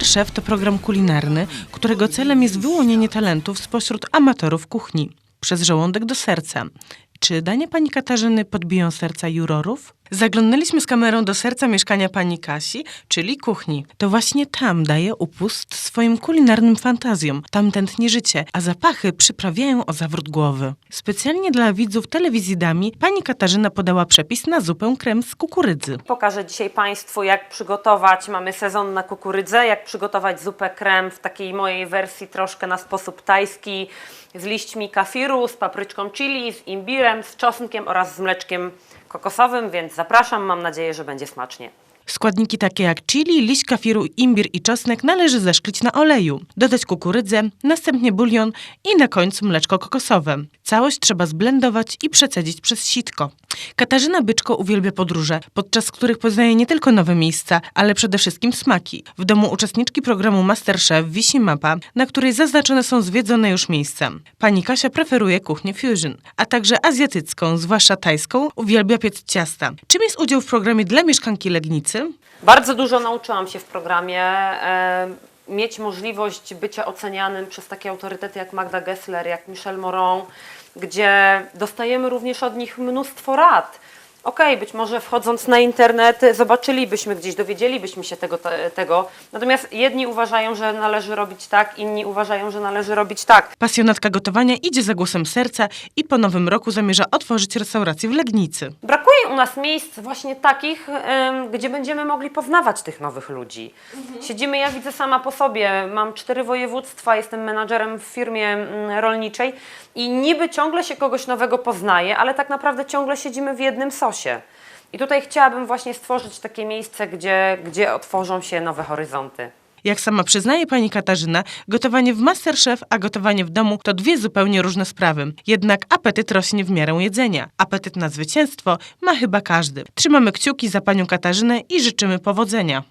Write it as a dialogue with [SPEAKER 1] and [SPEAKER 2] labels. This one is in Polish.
[SPEAKER 1] Masterchef to program kulinarny, którego celem jest wyłonienie talentów spośród amatorów kuchni. Przez żołądek do serca. Czy dania pani Katarzyny podbiją serca jurorów? Zaglądnęliśmy z kamerą do serca mieszkania pani Kasi, czyli kuchni. To właśnie tam daje upust swoim kulinarnym fantazjom. Tam tętni życie, a zapachy przyprawiają o zawrót głowy. Specjalnie dla widzów telewizji Dami pani Katarzyna podała przepis na zupę krem z kukurydzy.
[SPEAKER 2] Pokażę dzisiaj Państwu, jak przygotować, mamy sezon na kukurydzę, jak przygotować zupę krem w takiej mojej wersji troszkę na sposób tajski, z liśćmi kafiru, z papryczką chili, z imbirem, z czosnkiem oraz z mleczkiem kokosowym, więc zapraszam, mam nadzieję, że będzie smacznie.
[SPEAKER 1] Składniki takie jak chili, liść kafiru, imbir i czosnek należy zeszklić na oleju. Dodać kukurydzę, następnie bulion i na końcu mleczko kokosowe. Całość trzeba zblendować i przecedzić przez sitko. Katarzyna Byczko uwielbia podróże, podczas których poznaje nie tylko nowe miejsca, ale przede wszystkim smaki. W domu uczestniczki programu Masterchef wisi mapa, na której zaznaczone są zwiedzone już miejsca. Pani Kasia preferuje kuchnię fusion, a także azjatycką, zwłaszcza tajską, uwielbia piec ciasta. Czym jest udział w programie dla mieszkanki Legnicy?
[SPEAKER 2] Bardzo dużo nauczyłam się w programie. E, mieć możliwość bycia ocenianym przez takie autorytety jak Magda Gessler, jak Michel Moron, gdzie dostajemy również od nich mnóstwo rad. Okej, być może wchodząc na internet zobaczylibyśmy gdzieś, dowiedzielibyśmy się tego, te- tego. Natomiast jedni uważają, że należy robić tak, inni uważają, że należy robić tak.
[SPEAKER 1] Pasjonatka gotowania idzie za głosem serca i po nowym roku zamierza otworzyć restaurację w Legnicy.
[SPEAKER 2] Brakuje u nas miejsc właśnie takich, em, gdzie będziemy mogli poznawać tych nowych ludzi. Siedzimy, ja widzę sama po sobie, mam cztery województwa, jestem menadżerem w firmie mm, rolniczej i niby ciągle się kogoś nowego poznaje, ale tak naprawdę ciągle siedzimy w jednym sosie. I tutaj chciałabym właśnie stworzyć takie miejsce, gdzie, gdzie otworzą się nowe horyzonty.
[SPEAKER 1] Jak sama przyznaje pani Katarzyna, gotowanie w Masterchef, a gotowanie w domu to dwie zupełnie różne sprawy. Jednak apetyt rośnie w miarę jedzenia. Apetyt na zwycięstwo ma chyba każdy. Trzymamy kciuki za panią Katarzynę i życzymy powodzenia.